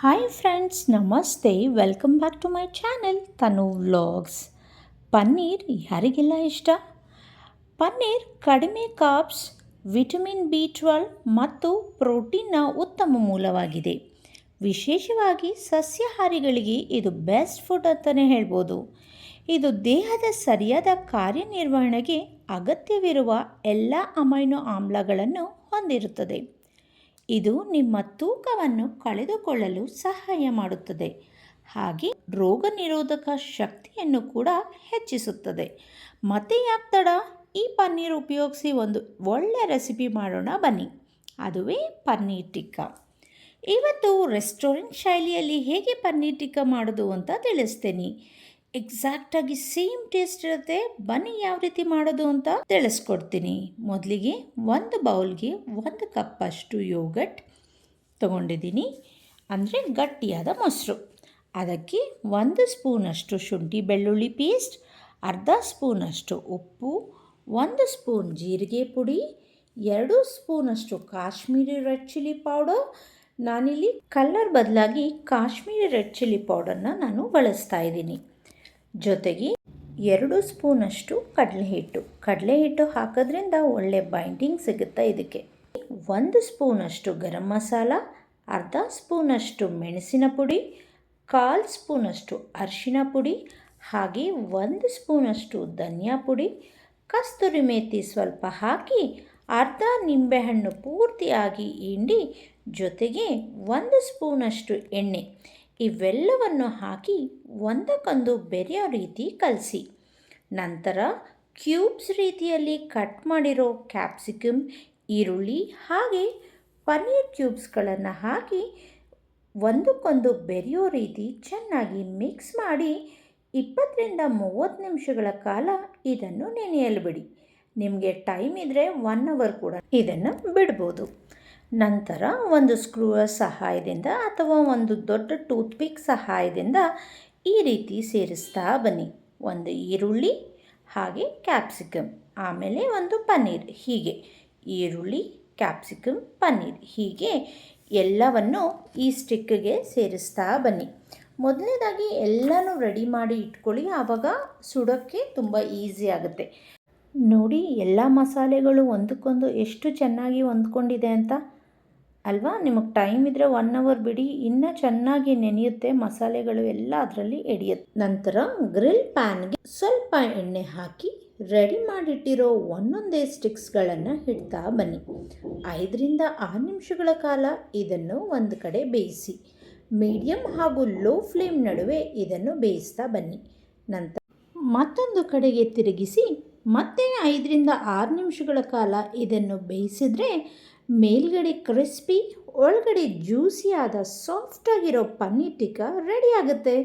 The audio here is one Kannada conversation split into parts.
ಹಾಯ್ ಫ್ರೆಂಡ್ಸ್ ನಮಸ್ತೆ welcome back to my channel Tanu vlogs paneer ಯಾರಿಗೆಲ್ಲ ಇಷ್ಟ? ಪನ್ನೀರ್ ಕಡಿಮೆ ಕಾಪ್ಸ್ ವಿಟಮಿನ್ ಬಿ ಟ್ವೆಲ್ ಮತ್ತು ಪ್ರೋಟೀನ್ನ ಉತ್ತಮ ಮೂಲವಾಗಿದೆ. ವಿಶೇಷವಾಗಿ ಸಸ್ಯಾಹಾರಿಗಳಿಗೆ ಇದು ಬೆಸ್ಟ್ ಫುಡ್ ಅಂತಲೇ ಹೇಳ್ಬೋದು. ಇದು ದೇಹದ ಸರಿಯಾದ ಕಾರ್ಯನಿರ್ವಹಣೆಗೆ ಅಗತ್ಯವಿರುವ ಎಲ್ಲ ಅಮೈನೋ ಆಮ್ಲಗಳನ್ನು ಹೊಂದಿರುತ್ತದೆ. ಇದು ನಿಮ್ಮ ತೂಕವನ್ನು ಕಳೆದುಕೊಳ್ಳಲು ಸಹಾಯ ಮಾಡುತ್ತದೆ. ಹಾಗೆ ರೋಗ ನಿರೋಧಕ ಶಕ್ತಿಯನ್ನು ಕೂಡ ಹೆಚ್ಚಿಸುತ್ತದೆ. ಮತ್ತೆ ಯಾಕ್ತಡ ಈ ಪನ್ನೀರ್ ಉಪಯೋಗಿಸಿ ಒಂದು ಒಳ್ಳೆಯ ರೆಸಿಪಿ ಮಾಡೋಣ ಬನ್ನಿ. ಅದುವೇ ಪನ್ನೀರ್ ಟಿಕ್ಕ. ಇವತ್ತು ರೆಸ್ಟೋರೆಂಟ್ ಶೈಲಿಯಲ್ಲಿ ಹೇಗೆ ಪನ್ನೀರ್ ಟಿಕ್ಕ ಮಾಡೋದು ಅಂತ ತಿಳಿಸ್ತೇನೆ. ಎಕ್ಸಾಕ್ಟಾಗಿ ಸೇಮ್ ಟೇಸ್ಟ್ ಇರುತ್ತೆ. ಬನ್ನಿ ಯಾವ ರೀತಿ ಮಾಡೋದು ಅಂತ ತಿಳಿಸ್ಕೊಡ್ತೀನಿ. ಮೊದಲಿಗೆ ಒಂದು ಬೌಲ್ಗೆ ಒಂದು ಕಪ್ಪಷ್ಟು ಯೋಗಟ್ ತಗೊಂಡಿದ್ದೀನಿ. ಅಂದರೆ ಗಟ್ಟಿಯಾದ ಮೊಸರು. ಅದಕ್ಕೆ ಒಂದು ಸ್ಪೂನಷ್ಟು ಶುಂಠಿ ಬೆಳ್ಳುಳ್ಳಿ ಪೇಸ್ಟ್ ಅರ್ಧ ಸ್ಪೂನಷ್ಟು ಉಪ್ಪು, ಒಂದು ಸ್ಪೂನ್ ಜೀರಿಗೆ ಪುಡಿ, ಎರಡು ಸ್ಪೂನಷ್ಟು ಕಾಶ್ಮೀರಿ ರೆಡ್ ಚಿಲ್ಲಿ ಪೌಡರ್ ನಾನಿಲ್ಲಿ ಕಲರ್ ಬದಲಾಗಿ ಕಾಶ್ಮೀರಿ ರೆಡ್ ಚಿಲ್ಲಿ ಪೌಡರ್ನ ನಾನು ಬಳಸ್ತಾ ಇದ್ದೀನಿ. ಜೊತೆಗೆ ಎರಡು ಸ್ಪೂನಷ್ಟು ಕಡಲೆ ಹಿಟ್ಟು ಕಡಲೆ ಹಿಟ್ಟು ಹಾಕೋದ್ರಿಂದ ಒಳ್ಳೆ ಬೈಂಡಿಂಗ್ ಸಿಗುತ್ತೆ ಇದಕ್ಕೆ. ಒಂದು ಸ್ಪೂನಷ್ಟು ಗರಂ ಮಸಾಲ, ಅರ್ಧ ಸ್ಪೂನಷ್ಟು ಮೆಣಸಿನ ಪುಡಿ, ಕಾಲು ಸ್ಪೂನಷ್ಟು ಅರಿಶಿನ ಪುಡಿ, ಹಾಗೆ ಒಂದು ಸ್ಪೂನಷ್ಟು ಧನಿಯಾ ಪುಡಿ, ಕಸ್ತೂರಿ ಮೇಥಿ ಸ್ವಲ್ಪ ಹಾಕಿ ಅರ್ಧ ನಿಂಬೆಹಣ್ಣು ಪೂರ್ತಿಯಾಗಿ ಹಿಂಡಿ, ಜೊತೆಗೆ ಒಂದು ಸ್ಪೂನಷ್ಟು ಎಣ್ಣೆ. ಇವೆಲ್ಲವನ್ನು ಹಾಕಿ ಒಂದಕ್ಕೊಂದು ಬೆರೆಯೋ ರೀತಿ ಕಲಸಿ. ನಂತರ ಕ್ಯೂಬ್ಸ್ ರೀತಿಯಲ್ಲಿ ಕಟ್ ಮಾಡಿರೋ ಕ್ಯಾಪ್ಸಿಕಮ್, ಈರುಳ್ಳಿ ಹಾಗೆ ಪನ್ನೀರ್ ಕ್ಯೂಬ್ಸ್ಗಳನ್ನು ಹಾಕಿ ಒಂದಕ್ಕೊಂದು ಬೆರೆಯೋ ರೀತಿ ಚೆನ್ನಾಗಿ ಮಿಕ್ಸ್ ಮಾಡಿ ಇಪ್ಪತ್ತರಿಂದ ಮೂವತ್ತು ನಿಮಿಷಗಳ ಕಾಲ ಇದನ್ನು ನೆನೆಯಲು ಬಿಡಿ. ನಿಮಗೆ ಟೈಮ್ ಇದ್ದರೆ ಒನ್ ಅವರ್ ಕೂಡ ಇದನ್ನು ಬಿಡ್ಬೋದು. ನಂತರ ಒಂದು ಸ್ಕ್ರೂ ಸಹಾಯದಿಂದ ಅಥವಾ ಒಂದು ದೊಡ್ಡ ಟೂತ್ ಪಿಕ್ ಸಹಾಯದಿಂದ ಈ ರೀತಿ ಸೇರಿಸ್ತಾ ಬನ್ನಿ. ಒಂದು ಈರುಳ್ಳಿ, ಹಾಗೆ ಕ್ಯಾಪ್ಸಿಕಮ್ ಆಮೇಲೆ ಒಂದು ಪನ್ನೀರ್, ಹೀಗೆ. ಈರುಳ್ಳಿ ಕ್ಯಾಪ್ಸಿಕಮ್ ಪನ್ನೀರ್, ಹೀಗೆ ಎಲ್ಲವನ್ನು ಈ ಸ್ಟಿಕ್ಗೆ ಸೇರಿಸ್ತಾ ಬನ್ನಿ. ಮೊದಲನೇದಾಗಿ ಎಲ್ಲನೂ ರೆಡಿ ಮಾಡಿ ಇಟ್ಕೊಳ್ಳಿ, ಆವಾಗ ಸುಡೋಕ್ಕೆ ತುಂಬ ಈಸಿ ಆಗುತ್ತೆ. ನೋಡಿ, ಎಲ್ಲ ಮಸಾಲೆಗಳು ಒಂದಕ್ಕೊಂದು ಎಷ್ಟು ಚೆನ್ನಾಗಿ ಹೊಂದ್ಕೊಂಡಿದೆ ಅಂತ. ಅಲ್ವಾ? ನಿಮಗೆ ಟೈಮ್ ಇದ್ದರೆ ಒನ್ ಅವರ್ ಬಿಡಿ. ಇನ್ನೂ ಚೆನ್ನಾಗಿ ನೆನೆಯುತ್ತೆ. ಮಸಾಲೆಗಳು ಎಲ್ಲ ಅದರಲ್ಲಿ ಎಡಿಯುತ್ತೆ. ನಂತರ ಗ್ರಿಲ್ ಪ್ಯಾನ್ಗೆ ಸ್ವಲ್ಪ ಎಣ್ಣೆ ಹಾಕಿ ರೆಡಿ ಮಾಡಿಟ್ಟಿರೋ ಒಂದೊಂದೇ ಸ್ಟಿಕ್ಸ್ಗಳನ್ನು ಇಡ್ತಾ ಬನ್ನಿ. ಐದರಿಂದ ಆರು ನಿಮಿಷಗಳ ಕಾಲ ಇದನ್ನು ಒಂದು ಕಡೆ ಬೇಯಿಸಿ ಮೀಡಿಯಂ ಹಾಗೂ ಲೋ ಫ್ಲೇಮ್ ನಡುವೆ ಇದನ್ನು ಬೇಯಿಸ್ತಾ ಬನ್ನಿ. ನಂತರ ಮತ್ತೊಂದು ಕಡೆಗೆ ತಿರುಗಿಸಿ, ಮತ್ತೆ ಐದರಿಂದ ಆರು ನಿಮಿಷಗಳ ಕಾಲ ಇದನ್ನು ಬೇಯಿಸಿದ್ರೆ ಮೇಲ್ಗಡೆ ಕ್ರಿಸ್ಪಿ, ಒಳಗಡೆ ಜ್ಯೂಸಿಯಾದ ಸಾಫ್ಟಾಗಿರೋ ಪನ್ನೀರ್ ಟಿಕ್ಕಾ ರೆಡಿ ಆಗುತ್ತೆ.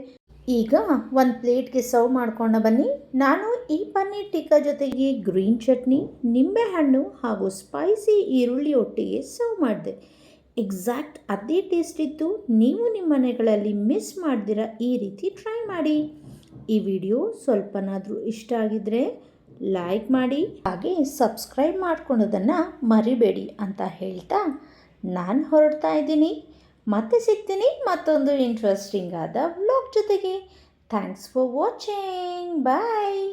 ಈಗ ಒಂದು ಪ್ಲೇಟ್ಗೆ ಸರ್ವ್ ಮಾಡ್ಕೊಂಡು ಬನ್ನಿ. ನಾನು ಈ ಪನ್ನೀರ್ ಟಿಕ್ಕಾ ಜೊತೆಗೆ ಗ್ರೀನ್ ಚಟ್ನಿ, ನಿಂಬೆಹಣ್ಣು ಹಾಗೂ ಸ್ಪೈಸಿ ಈರುಳ್ಳಿ ಒಟ್ಟಿಗೆ ಸರ್ವ್ ಮಾಡಿದೆ. ಎಕ್ಸಾಕ್ಟ್ ಅದೇ ಟೇಸ್ಟ್ ಇತ್ತು. ನೀವು ನಿಮ್ಮ ಮನೆಗಳಲ್ಲಿ ಮಿಸ್ ಮಾಡ್ದಿರ ಈ ರೀತಿ ಟ್ರೈ ಮಾಡಿ. ಈ ವಿಡಿಯೋ ಸ್ವಲ್ಪನಾದರೂ ಇಷ್ಟ ಆಗಿದ್ರೆ ಲೈಕ್ ಮಾಡಿ, ಹಾಗೆ ಸಬ್ಸ್ಕ್ರೈಬ್ ಮಾಡ್ಕೊಳೋದನ್ನು ಮರಿಬೇಡಿ ಅಂತ ಹೇಳ್ತಾ ನಾನು ಹೊರಡ್ತಾ ಇದ್ದೀನಿ. ಮತ್ತೆ ಸಿಗ್ತೀನಿ ಮತ್ತೊಂದು ಇಂಟ್ರೆಸ್ಟಿಂಗ್ ಆದ ವ್ಲಾಗ್ ಜೊತೆಗೆ. Thanks for watching bye